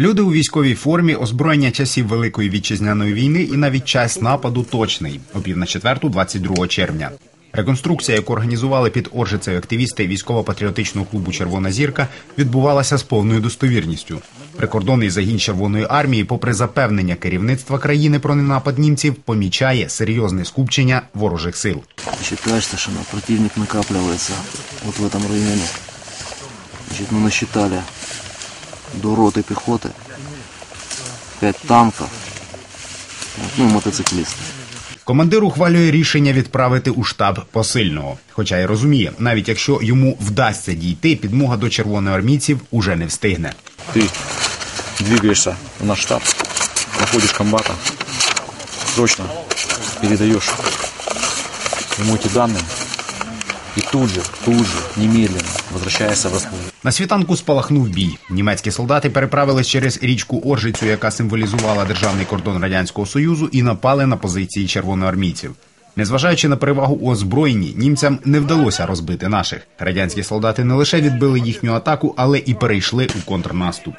Люди у військовій формі, озброєння часів Великої вітчизняної війни і навіть час нападу точний о пів на четверту, 22 червня. Реконструкція, яку організували під Оржицею активісти військово-патріотичного клубу Червона зірка, відбувалася з повною достовірністю. Прикордонний загін Червоної армії, попри запевнення керівництва країни про ненапад німців, помічає серйозне скупчення ворожих сил. Кажется, что на противник накапливается вот в этом районе. Значит, мы насчитали до роты пехоты, 5 танков, вот, ну и мотоциклисты. Командир ухвалює рішення відправити у штаб посильного. Хоча й розуміє, навіть якщо йому вдасться дійти, підмога до червоноармійців уже не встигне. Ты двигаешься в наш штаб, находишь комбата, срочно передаешь ему эти данные и тут же, тут же, немедленно возвращаешься в Москву. На світанку спалахнув бій. Німецькі солдати переправились через річку Оржицю, яка символізувала державний кордон радянського союзу, і напали на позиції червоноармійців. Незважаючи на перевагу у озброєнні, німцям не вдалося розбити наших. Радянські солдати не лише відбили їхню атаку, але і перейшли у контрнаступ.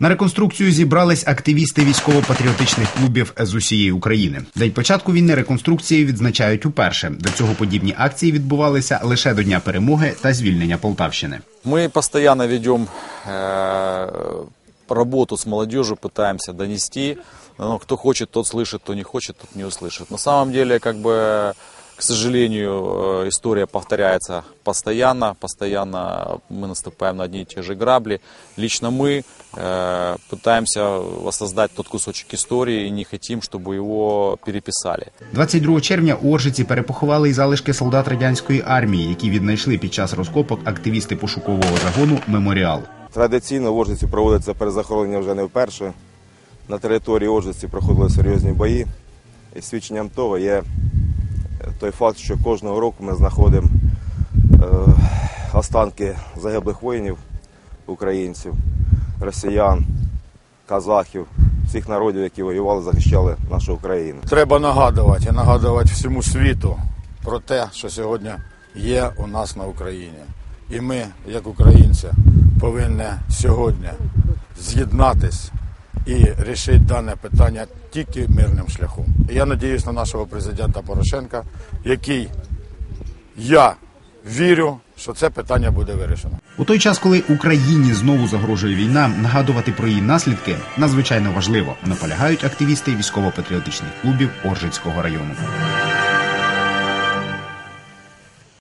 На реконструкцію зібрались активісти військово-патріотичних клубів з усієї України. День початку війни реконструкції відзначають уперше. До цього подібні акції відбувалися лише до Дня перемоги та звільнення Полтавщини. Мы постоянно ведем э, работу с молодежью, пытаемся донести. Но кто хочет, тот слышит, кто не хочет, тот не услышит. На самом деле, как бы, к сожалению, э, история повторяется постоянно. Постоянно мы наступаем на одни и те же грабли. Лично мы э, пытаемся воссоздать тот кусочек истории и не хотим, чтобы его переписали. 22 червня у Оржиці перепоховали й залишки солдат радянської армії, які віднайшли під час розкопок активісти пошукового загону Меморіал. Традиційно в Ожиці проводиться перезахоронення вже не вперше. На території Ожиці проходили серйозні бої. І свідченням того є той факт, що кожного року ми знаходимо е, останки загиблих воїнів, українців, росіян, казахів, всіх народів, які воювали, захищали нашу Україну. Треба нагадувати і нагадувати всьому світу про те, що сьогодні є у нас на Україні. І ми, як українці, повинні сьогодні з'єднатись і рішити дане питання тільки мирним шляхом. Я надіюсь на нашого президента Порошенка, який я вірю, що це питання буде вирішено. У той час, коли Україні знову загрожує війна, нагадувати про її наслідки надзвичайно важливо. Наполягають активісти військово-патріотичних клубів Оржицького району.